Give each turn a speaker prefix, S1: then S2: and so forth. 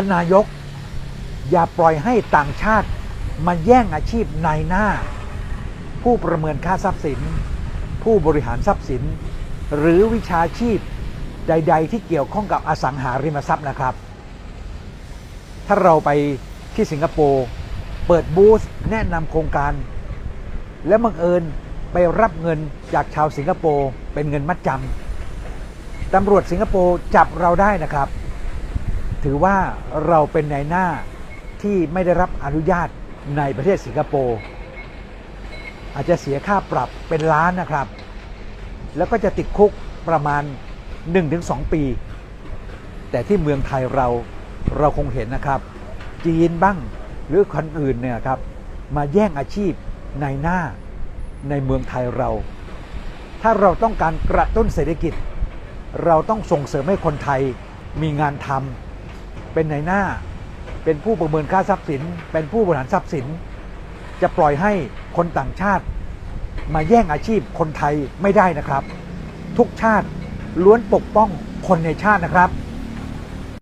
S1: ท่านนายก อย่าปล่อยให้ต่างชาติมาแย่งอาชีพนายหน้า ผู้ประเมินค่าทรัพย์สิน ผู้บริหารทรัพย์สิน หรือวิชาชีพใด ๆ ที่เกี่ยวข้องกับอสังหาริมทรัพย์นะครับ ถ้าเราไปที่สิงคโปร์เปิดบูธแนะนำโครงการ และบังเอิญไปรับเงินจากชาวสิงคโปร์เป็นเงินมัดจำตำรวจสิงคโปร์จับเราได้นะครับ ถือว่าเราเป็นนายหน้าที่ไม่ได้รับอนุญาตในประเทศสิงคโปร์อาจจะเสียค่าปรับเป็นล้านนะครับ แล้วก็จะติดคุกประมาณ 1-2 ปี แต่ที่เมืองไทยเราเราคงเห็นนะครับ จีนบ้างหรือคนอื่นเนี่ยครับมาแย่งอาชีพในหน้าในเมืองไทยเรา ถ้าเราต้องการกระตุ้นเศรษฐกิจ เราต้องส่งเสริมให้คนไทยมีงานทำ เป็นในหน้า เป็นผู้ประเมินค่าทรัพย์สิน เป็นผู้บริหารทรัพย์สิน จะปล่อยให้คนต่างชาติ มาแย่งอาชีพคนไทยไม่ได้นะครับ ทุกชาติล้วนปกป้องคนในชาตินะครับ